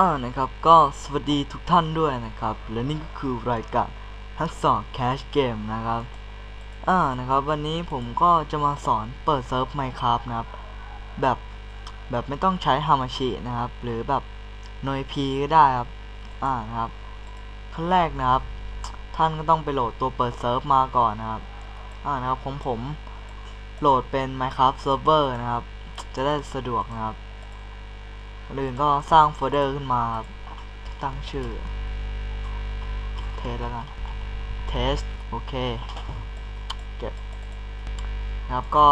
อ่านะครับก็สวัสดีทุกท่านด้วยนะครับ และนี่ก็คือรายการทักษะแคชเกมนะครับอ่านะครับ วันนี้ผมก็จะมาสอนเปิดเซิร์ฟ Minecraft นะครับ แบบแบบไม่ต้องใช้ฮามาชินะครับ หรือแบบโนยพีก็ได้ครับอ่านะครับขั้นแรกนะครับ ท่านก็ต้องไปโหลดตัวเปิดเซิร์ฟมาก่อนนะครับอ่านะครับผมผมโหลดเป็น Minecraft Server นะครับ จะได้สะดวกนะครับ ก่อนอื่นก็สร้างโฟลเดอร์ขึ้นมาตั้งชื่อเทสแล้วกันเทสโอเคเก็บนะครับก็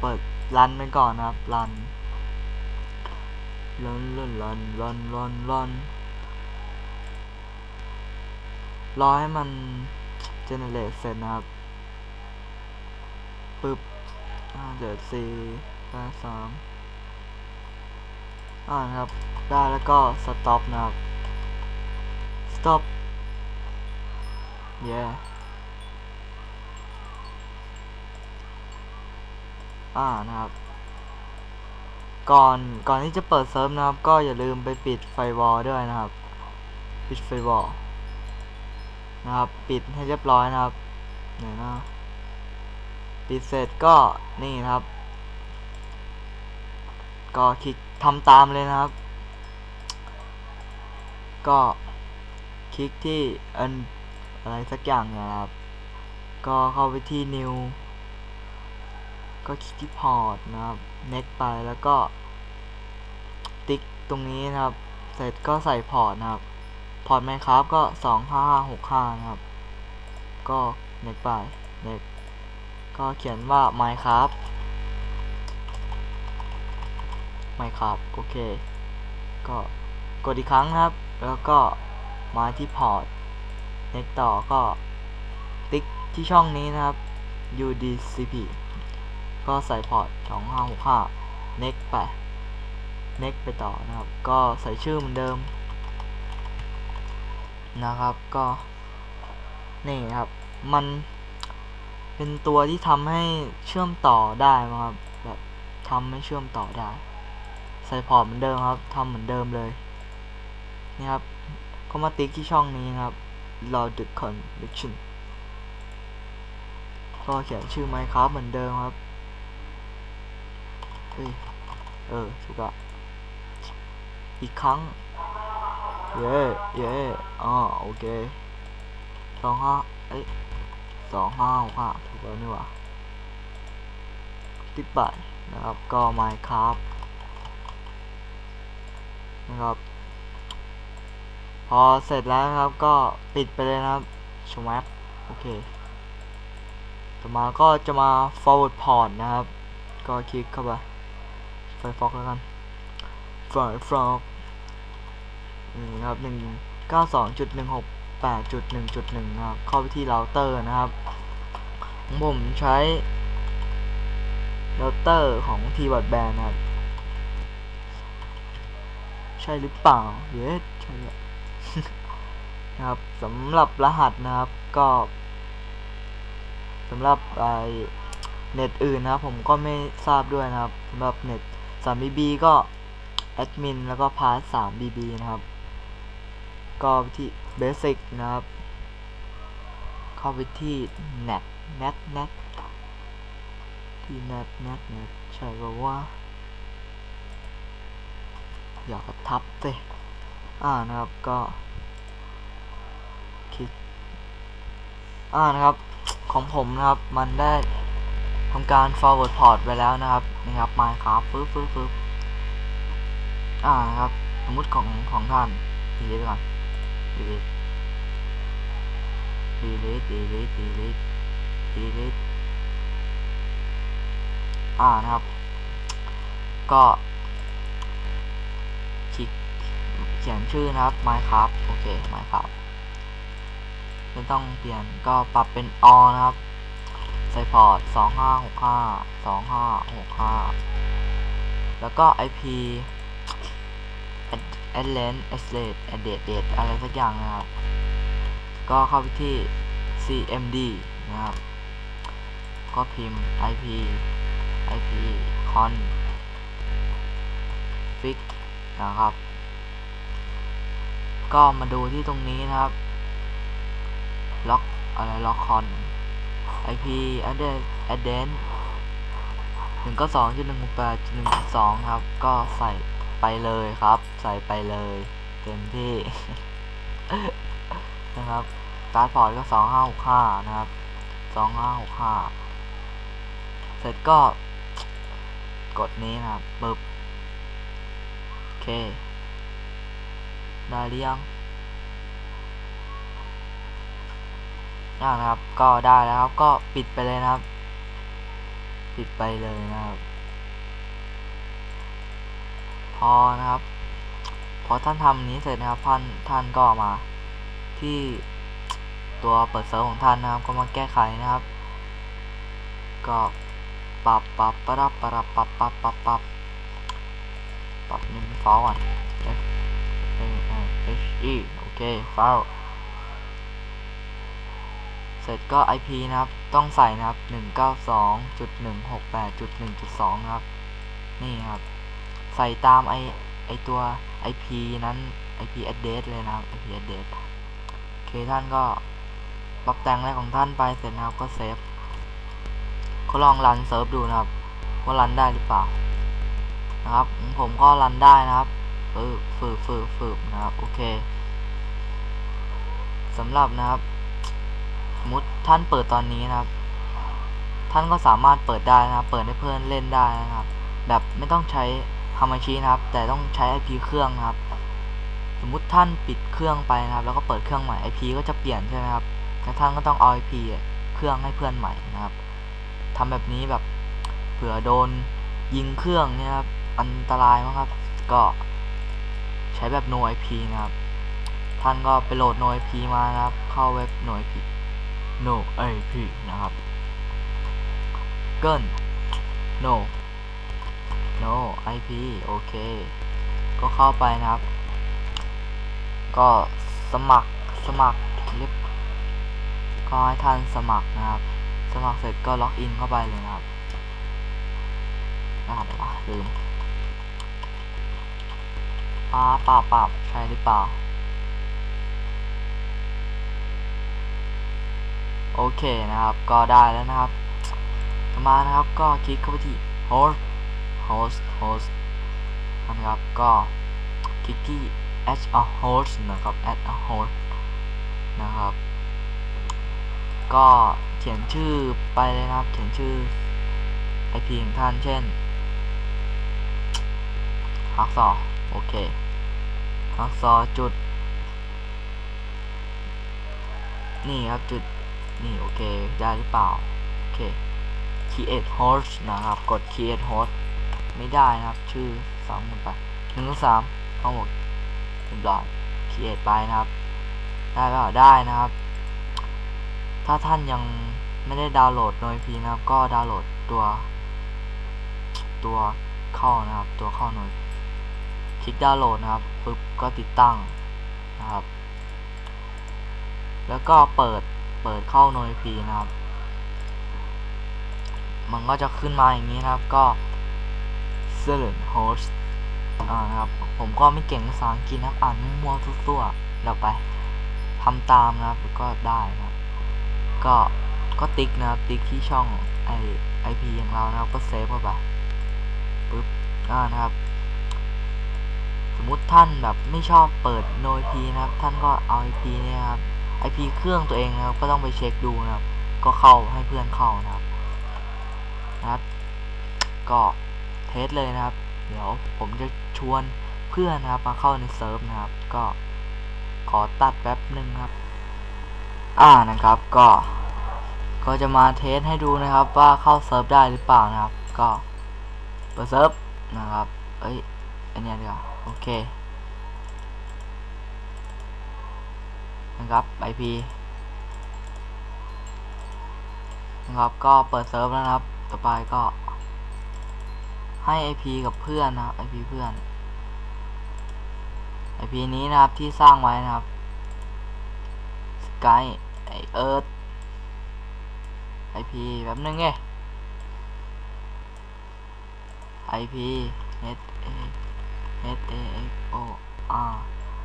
เปิดรันไปก่อนนะครับรันรันรันรันรันรันรันรอให้มันเจเนเรตเสร็จนะครับปึ๊บอ่าเดี๋ยวสี่ห้าสาม อ่านะครับ ได้แล้วก็ stop นะครับ stop yeah อ่านะครับ ก่อนก่อนที่จะเปิดเซิร์ฟนะครับ ก็อย่าลืมไปปิดไฟวอลด้วยนะครับ ปิดไฟวอลนะครับ ปิดให้เรียบร้อยนะครับเดี๋ยวนะปิดเสร็จก็นี่นะครับ ก็คลิก ทำตามเลยนะครับ ก็คลิกที่อันอะไรสักอย่างนะครับ ก็เข้าไปที่ new ก็คลิกที่ port นะครับ next ไปแล้วก็ ติ๊กตรงนี้นะครับ เสร็จก็ใส่พอร์ตนะครับพอร์ต Minecraft ก็2565 นะครับ ก็ next ไป next ก็เขียนว่า Minecraft Minecraft โอเค ก็กดอีกครั้งนะครับ แล้วก็มาที่พอร์ต next ต่อก็ติ๊กที่ช่องนี้นะครับ UDCP ก็ใส่พอร์ต2565 next ไป next ไปต่อนะครับ ก็ใส่ชื่อเหมือนเดิม นะครับก็ นี่ครับ มันเป็นตัวที่ทำให้เชื่อมต่อได้นะครับ แบบทำให้เชื่อมต่อได้ ส่พอร์ตเหมือนเดิมครับทำเหมือนเดิมเลยนี่ครับก็มาติ๊กที่ช่องนี้นะครับ logic connection ก็เขียนชื่อ Minecraft เหมือนเดิมครับเฮ้ยเออถูกอะอีกครั้ง เย้เย้อ๋อโอเคสองห้าเอ้ยสองห้าหกห้าถูกแล้วนี่หว่าติ๊กไปนะครับ ก็ Minecraft นะครับ พอเสร็จแล้วครับก็ปิดไปเลยนะครับชวับโอเค ต่อมาก็จะมา forward port นะครับ ก็คลิกเข้าไป Firefox แล้วกัน Firefox นี่ครับหนึ่งเก้าสองจุดหนึ่งหกแปดจุดหนึ่งจุดหนึ่งนะครับ เข้าไปที่เราเตอร์นะครับผมใช้เราเตอร์ของ t w o r d Band นะครับ ใช่หรือเปล่าเยสใช่เลยนะครับสำหรับรหัสนะครับก็สำหรับไอเน็ตอื่นนะครับ ผมก็ไม่ทราบด้วยนะครับสำหรับเน็ต 3BB ก็แอดมินแล้วก็พาส 3BB นะครับ ก็ไปที่ Basic นะครับ เข้าไปที่ net net net ที่ net net net ใช่ป่าว่าอยาก ทับสิอ่านะครับก็คลิกอ่านะครับของผมนะครับมันได้ทำการ forward port ไปแล้วนะครับนะครับ Minecraft ปึ๊บปึ๊บปึ๊บอ่านะครับสมมติของของท่าน delete ไปก่อน delete delete delete delete delete อ่านะครับ ก็ คลิกเขียนชื่อนะครับ Minecraft โอเค Minecraft ไม่ต้องเปลี่ยนก็ปรับเป็น all นะครับใส่พอร์ต2565 2565 แล้วก็ IP a d l a n a d r e s address date อะไรสักอย่างนะครับ ก็เข้าไปที่ cmd นะครับ ก็พิมพ์ ip ip con fix นะครับ ก็มาดูที่ตรงนี้นะครับ ล็อกอะไรล็อกคอน IP address address หนึ่งก็สองจุดหนึ่งแปดจุดหนึ่งสองครับ ก็ใส่ไปเลยครับ ใส่ไปเลย เต็มที่ นะครับสตาร์ทพอร์ตก็สองห้าหกห้านะครับสองห้าหกห้าเสร็จก็ กดนี้นะครับปึ๊บโอเค ได้หรือยังนะครับ ก็ได้แล้วครับ ก็ปิดไปเลยนะครับ ปิดไปเลยนะครับ พอนะครับ พอท่านทำนี้เสร็จนะครับ ท่านท่านก็มาที่ตัวเปิดเซิร์ฟของท่านนะครับ ก็มาแก้ไขนะครับ ก็ปรับปรับปรับปรับปรับปรับปรับปรับปรับนี่มันฟอก่อน F A N H E โอเคฟอลเสร็จก็ IP นะครับ ต้องใส่นะครับ 192.168.1.2 นะครับ นี่ครับ ใส่ตามไอไอตัว IP นั้น IP address เลยนะครับ IP address โอเคท่านก็ปรับแต่งอะไรของท่านไปเสร็จนะครับก็เซฟก็ลองรันเซิร์ฟดูนะครับ ว่ารันได้หรือเปล่า นะครับ ผมก็รันได้นะครับ ฝึกฝึกฝึกฝึกนะครับ โอเคสำหรับนะครับ สมมติท่านเปิดตอนนี้นะครับ ท่านก็สามารถเปิดได้นะครับ เปิดให้เพื่อนเล่นได้นะครับ แบบไม่ต้องใช้ฮามาชินะครับ แต่ต้องใช้ IP เครื่องนะครับ สมมุติท่านปิดเครื่องไปนะครับ แล้วก็เปิดเครื่องใหม่ IP ก็จะเปลี่ยนใช่ไหมครับแล้วท่านก็ต้องเอา IP เครื่องให้เพื่อนใหม่นะครับทำแบบนี้แบบเผื่อโดนยิงเครื่องเนี่ยครับ อันตรายมากครับ ก็ ใช้แบบ no IP นะครับ ท่านก็ไปโหลด no IP มานะครับ เข้าเว็บ no IP no IP นะครับเกิน no no IP โอเค ก็เข้าไปนะครับ ก็สมัครสมัครเรียบก็ให้ท่านสมัครนะครับ สมัครเสร็จก็ล็อกอินเข้าไปเลยนะครับรหัสอะไรวะลืม ป้าป้าป้าใช่หรือเปล่า โอเคนะครับ ก็ได้แล้วนะครับ ต่อมานะครับก็คลิกเข้าไปที่ host host host นะครับ ก็คลิกที่ add a host นะครับ add a host นะครับ ก็เขียนชื่อไปเลยนะครับ เขียนชื่อ IP ของท่านเช่นฮักซอโอเค ฮักซอจุด นี่ครับจุด นี่โอเค ได้หรือเปล่า โอเค create host นะครับ กด create host ไม่ได้นะครับ ชื่อสองหมดไปหนึ่งสามทั้งหมดเรียบร้อย create ไปนะครับ ได้ก็ได้นะครับ ถ้าท่านยังไม่ได้ดาวน์โหลด NoIP นะครับ ก็ดาวน์โหลดตัว ตัวเข้านะครับ ตัวเข้า NoIP คลิกดาวน์โหลดนะครับปึ๊บก็ติดตั้งนะครับ แล้วก็เปิดเปิดเข้า NoIP นะครับ มันก็จะขึ้นมาอย่างนี้นะครับก็ Silent Host อ่านะครับ ผมก็ไม่เก่งภาษาอังกฤษนะครับ อ่านมั่วๆซั่วๆเราไปทำตามนะครับก็ได้นะครับก็ก็ติ๊กนะครับติ๊กที่ช่องไอไอพีของเรานะครับก็เซฟเข้าไปปึ๊บอ่านะครับ มมุติท่านแบบไม่ชอบเปิด no IP นะครับ ท่านก็เอา IP เนี่ยครับ IP เครื่องตัวเองนะครับ ก็ต้องไปเช็คดูนะครับ ก็เข้าให้เพื่อนเข้านะครับนะครับ ก็เทสเลยนะครับ เดี๋ยวผมจะชวนเพื่อนนะครับมาเข้าในเซิร์ฟนะครับ ก็ขอตัดแป๊บหนึ่งครับ อ่านะครับ ก็ ก็จะมาเทสให้ดูนะครับ ว่าเข้าเซิร์ฟได้หรือเปล่านะครับ ก็เปิดเซิร์ฟนะครับ เอ้ย อันเนี้ยดีกว่า โอเค นะครับ IP นะครับ ก็เปิดเซิร์ฟแล้วนะครับ ต่อไปก็ ให้ IP กับเพื่อนนะครับ IP เพื่อน IP นี้นะครับที่สร้างไว้นะครับ Sky ไอเอิร์ธ IP แบบนึงไง IP H A H A X O R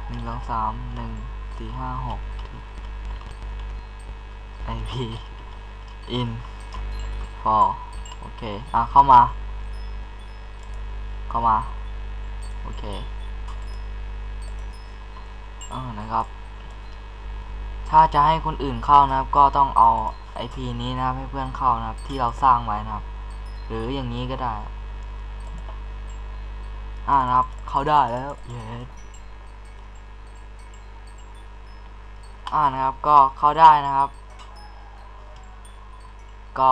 หนึ่งสองสามหนึ่งสี่ห้าหก IP in for โอเค อะ เข้ามา เข้ามา โอเคเออนะครับ ถ้าจะให้คนอื่นเข้านะครับ ก็ต้องเอา IP นี้นะครับ ให้เพื่อนเข้านะครับ ที่เราสร้างไว้นะครับ หรืออย่างนี้ก็ได้ อ่านะครับ เขาได้แล้วเย้อ่านะครับ ก็เข้าได้นะครับ ก็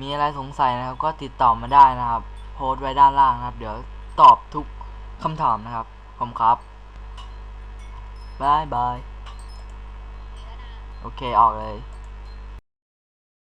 มีอะไรสงสัยนะครับ ก็ติดต่อมาได้นะครับ โพสต์ไว้ด้านล่างนะครับ เดี๋ยวตอบทุกคำถามนะครับขอบครับบายบาย โอเค ออกเลย